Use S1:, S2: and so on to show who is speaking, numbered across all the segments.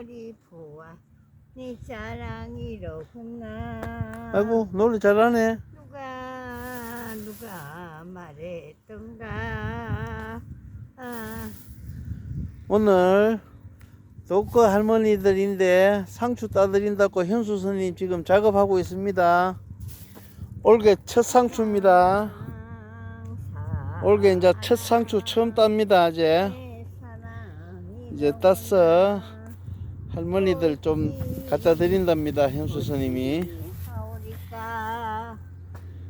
S1: 저리 보아 네 사랑이로구나
S2: 아이고 노래 잘하네.
S1: 누가 누가 말했던가 아,
S2: 오늘 독거 할머니들인데 상추 따드린다고 현수 스님 지금 작업하고 있습니다. 올게 첫 상추입니다. 올게 이제 첫 상추 처음 땁니다. 이제. 이제 땄어. 할머니들 좀 갖다 드린답니다. 현수 스님이
S1: 하오리까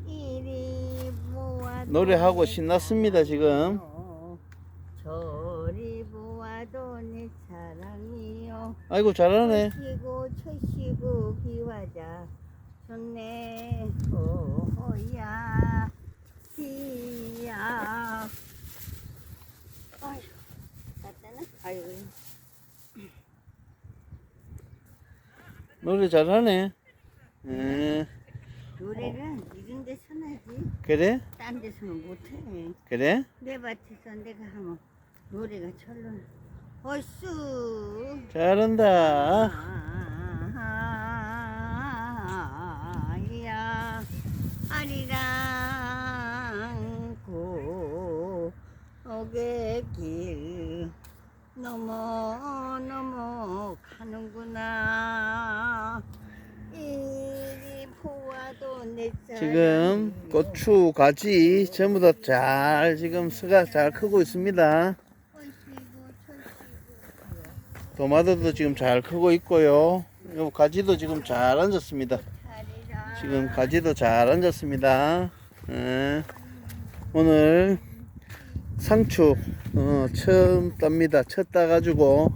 S1: 이리 보아도
S2: 노래하고 신났습니다. 지금
S1: 저리 보아도 내 사랑이요
S2: 아이고 잘하네.
S1: 비와자 좋네 오호야 지야 아휴 갔다나 아유
S2: 노래 잘하네. 에,
S1: 노래는 이런 데서는 하지
S2: 그래?
S1: 딴 데서는 못해
S2: 그래?
S1: 내 밭에서 내가 하면 노래가 철로 얼쑤
S2: 잘한다.
S1: 아야 아리랑 고개 길 넘어 넘어 가는구나 이리 보아도 내
S2: 지금 고추, 가지 전부 다 잘 지금 스가 잘 크고 있습니다. 도마도도 지금 잘 크고 있고요. 요 가지도 지금 잘 앉았습니다. 지금 가지도 잘 앉았습니다. 예. 오늘 상추 어, 처음 땁니다. 첫 따가지고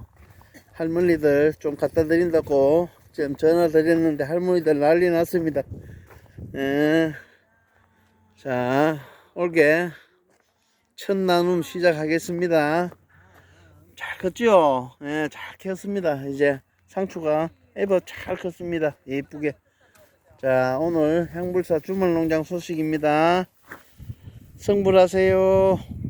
S2: 할머니들 좀 갖다 드린다고 지금 전화 드렸는데 할머니들 난리 났습니다. 예. 자, 올게 첫 나눔 시작하겠습니다. 잘 컸죠? 예, 잘 컸습니다. 이제 상추가 에버 잘 컸습니다. 예쁘게. 자, 오늘 향불사 주말농장 소식입니다. 성불하세요.